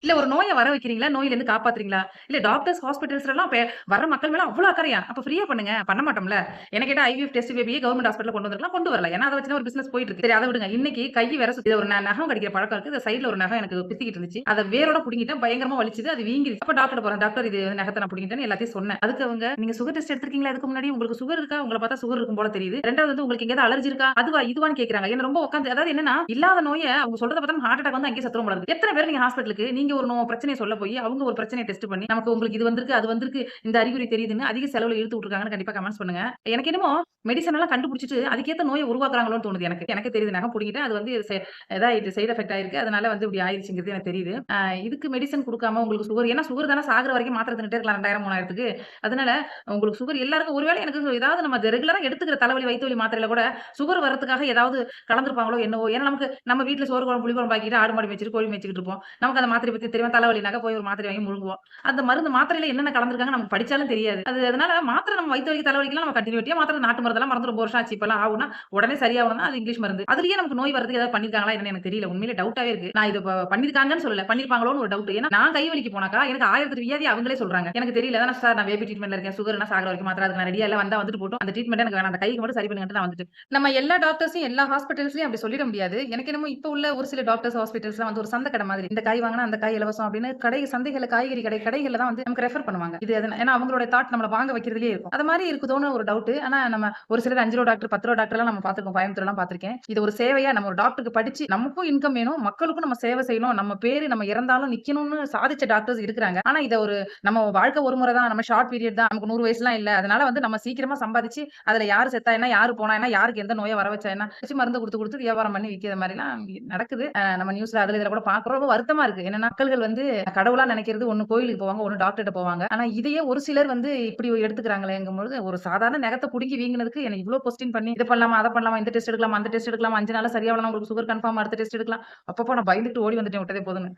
இல்ல ஒரு நோயை வர வைக்கிறீங்களா? நோயிலருந்து காப்பாத்துறீங்களா? இல்ல டாக்டர்ஸ், ஹாஸ்பிட்டல்ஸ்லலாம் எல்லாம் வர மக்கள் மேல அவ்வளவு அக்கறையா? அப்ப ஃப்ரீயா பண்ணுங்க. பண்ண மாட்டோம்ல. என்ன கேட்டா ஐவிஎஃப் டெஸ்ட் பேபியே கவர்மெண்ட் ஹாஸ்பிட்டல் கொண்டு வந்திருக்கலாம். கொண்டு வரல. ஏன்னா, அதை வச்சு ஒரு பிசினஸ் போயிட்டு இருக்கு. சரி அதை விடுங்க. இன்னைக்கு கை வேற சுத்தி ஒரு ந நகம் கடிக்கிற பழக்கம் இருக்கு. இந்த சைடுல ஒரு நகம் எனக்கு பித்திக்கிட்டு இருந்துச்சு. அதை வேரோட புடிங்கிட்டேன் பயங்கரமா வலிச்சுது. அது வீங்கிருச்சு. அப்ப டாக்டர் போறேன். டாக்டர் இது நகத்தை நான் புடுங்கிட்டேன்னு எல்லாத்தையும் சொன்னேன். அதுக்கு அவங்க நீங்க சுகர் டெஸ்ட் எடுத்திருக்கீங்களா இதுக்கு முன்னாடி? உங்களுக்கு சுகர் இருக்கா? உங்களை பார்த்தா சுகர் இருக்கும் போல தெரியுது. ரெண்டாவது வந்து உங்களுக்கு எங்கேயாவது அலர்ஜி இருக்கா? அதுவா? இதுவான்னு கேக்குறாங்க என்ன ரொம்ப உட்காந்து அதாவது என்னன்னா, இல்லாத நோயை அவங்க சொல்றத பார்த்தா ஹார்ட் அட்டாக் வந்து அங்கேயே சத்துரும் போல இருக்கு. எத்தனை பேர் நீங்க ஹாஸ்பிட்டலுக்கு நீங்க ஒரு நோ பிரச்சனையை சொல்ல போய் அவங்க ஒரு பிரச்சனைய டெஸ்ட் பண்ணி, நமக்கு உங்களுக்கு இது வந்திருக்கு, அது வந்திருக்கு, இந்த அறிகுறி தெரியுதுன்னு அதிக செலவுல இழுத்து விட்டுருக்காங்கன்னு கண்டிப்பா கமெண்ட்ஸ் பண்ணுங்க. எனக்கு என்னமோ மெடிசன் எல்லாம் கண்டுபிடிச்சிட்டு அதுக்கேத்த நோயை உருவாக்குறாங்களோன்னு தோணுது எனக்கு. எனக்கு தெரியுது நகம் புடுங்கிட்டேன். அது வந்து ஏதாவது இது சைட் எஃபெக்ட் ஆயிருக்கு. அதனால வந்து இப்படி ஆயிடுச்சுங்கிறது எனக்கு தெரியுது. இதுக்கு மெடிசன் கொடுக்காம உங்களுக்கு சுகர் ஏன்னா சுகர் தானே சாகுற வரைக்கும் மாத்திரை தின்னுட்டே இருக்கலாம் 2000, 3000த்துக்கு. அதனால உங்களுக்கு சுகர் எல்லாருக்கும் ஒருவேளை எனக்கு ஏதாவது நம்ம ரெகுலரா எடுத்துக்கிற தலைவலி, வயிற்று வலி மாத்திரையில கூட சுகர் வரதுக்காக ஏதாவது கலந்துருப்பாங்களோ என்னவோ! ஏன்னா நமக்கு நம்ம வீட்டுல சோறு குழம்பு, புளி குழம்பு ஆக்கிட்டு ஆடு மாடு மேய்ச்சுட்டு, கோழி மேய்ச்சிட்டு இருப்போம். நமக்கு அந்த மாத்திரை பத்தி தெரியும். தலைவலினாக்க போய் ஒரு மாத்திரை வாங்கி முழுங்குவோம். அந்த மருந்து மாத்திரையில என்னென்ன கலந்திருக்காங்க நமக்கு படிச்சாலும் தெரியாது. அது அதனால மாத்திரை நம்ம வயித்து வலிக்கு, தலைவலிக்கலாம் நம்ம கன்டினியூட்டியா மாத்திரை நாட்டு மருந்தெல்லாம் மறந்து ரொம்ப வருஷம் ஆச்சு. இப்பலாம் ஆகும்னா, உடனே சரியாகணும்னா அது இங்கிலீஷ் மருந்து. அதிலேயே நமக்கு நோய் வரதுக்கு ஏதாவது பண்ணியிருக்காங்களா என்னன்னு எனக்கு தெரியல. உண்மையிலே டவுட்டாவே இருக்கு. நான் இத ப பண்ணியிருக்காங்கன்னு சொல்லல. பண்ணியிருப்பாங்களோன்னு ஒரு டவுட். ஏன்னா நான் கை வலிக்கு போனாக்கா, எனக்கு 1008 வியாதி அவங்களே சொல்றாங்க. எனக்கு தெரியல. சார் நான் பேபி ட்ரீட்மெண்ட்ல இருக்கேன். சுகர்னா சாகுற வரைக்கும் மாத்திரை அதுக்கு நான் ரெடியா இல்ல. வந்தா வந்துட்டு போட்டும். அந்த ட்ரீட்மெண்ட் எனக்கு வேணாம். அந்த கைக்கு மட்டும் சரி பண்ணுங்கன்ட்டு நான் வந்துட்டேன். நம்ம எல்லா டாக்டர்ஸையும் எல்லா ஹாஸ்பிட்டல்ஸ்லயும் அப்படி சொல்லிட முடியாது. எனக்கு என்னமோ இப்ப உள்ள ஒரு சில டாக்டர்ஸ், ஹாஸ்பிட்டல்ஸ்லாம் வந்து ஒரு சந்த கடை மாதிரி. இந்த காய் வாங்குனா அந்த காய் இலவசம் அப்படின்னு கடை சந்தைகள்ல காய்கறி கடை கடைகள்ல தான் வந்து நமக்கு ரெஃபர் பண்ணுவாங்க. இது ஏன்னா அவங்களோட தாட் நம்மள வாங்க வைக்கிறதுலயே இருக்கும். அது மாதிரி இருக்குதோன்னு ஒரு டவுட். ஆனா நம்ம ஒரு சிலர் அஞ்சு ரூபா டாக்டர், பத்து ரூபா டாக்டர்லாம் நம்ம பார்த்துருக்கோம். கோயம்புத்தூர்லாம் பார்த்துருக்கேன். இது ஒரு சேவையா நம்ம ஒரு டாக்டருக்கு படிச்சு நமக்கும் இன்கம் வேணும். மக்களுக்கும் நம்ம சேவை செய்யணும். நம்ம பேரு நம்ம இறந்தாலும் நிக்கணும்னு சாதிச்ச டாக்டர்ஸ் இருக்கிறாங்க. ஆனா இதை ஒரு நம்ம வாழ்க்கை ஒரு முறை தான். நம்ம ஷார்ட் பீரியட் தான். நமக்கு நூறு வயசுலாம் இல்ல. அதனால வந்து நம்ம சீக்கிரமா சம்பாதிச்சு, அதுல யாரு செத்தா என்ன? யாரு போனா என்ன? யாருக்கு எந்த நோயை வர வச்சா என்ன? மருந்து கொடுத்து கொடுத்து வியாபாரம் பண்ணி விக்கிற மாதிரிலாம் நடக்குது. நம்ம நியூஸ்ல அதுல இதுல கூட பாக்குறோம் ரொம்ப வருத்தமா இருக்கு. என்னன்னா மக்கள்கள் வந்து கடவுளா நினைக்கிறது ஒன்னு கோயிலுக்கு போவாங்க, ஒன்னு டாக்டர்கிட்ட போவாங்க. ஆனா இதையே ஒரு சிலர் வந்து இப்படி எடுத்துக்கிறாங்களேங்கும்பொழுது, ஒரு சாதாரண நகத்தை புடுங்கி வீங்கினதுக்கு எனக்கு இவ்வளவு கொஸ்டின் பண்ணி, இது பண்ணலாமா? அதை பண்ணலாமா? இந்த டெஸ்ட் எடுக்கலாம் அந்த டெஸ்ட் எடுக்கலாமா? 5 நாள்ல சரியா உங்களுக்கு சுகர் கன்ஃபார்ம் அடுத்த டெஸ்ட் எடுக்கலாம். அப்பப்போ நான் பயந்துட்டு ஓடி வந்துட்டேன் விட்டதே போதுன்னு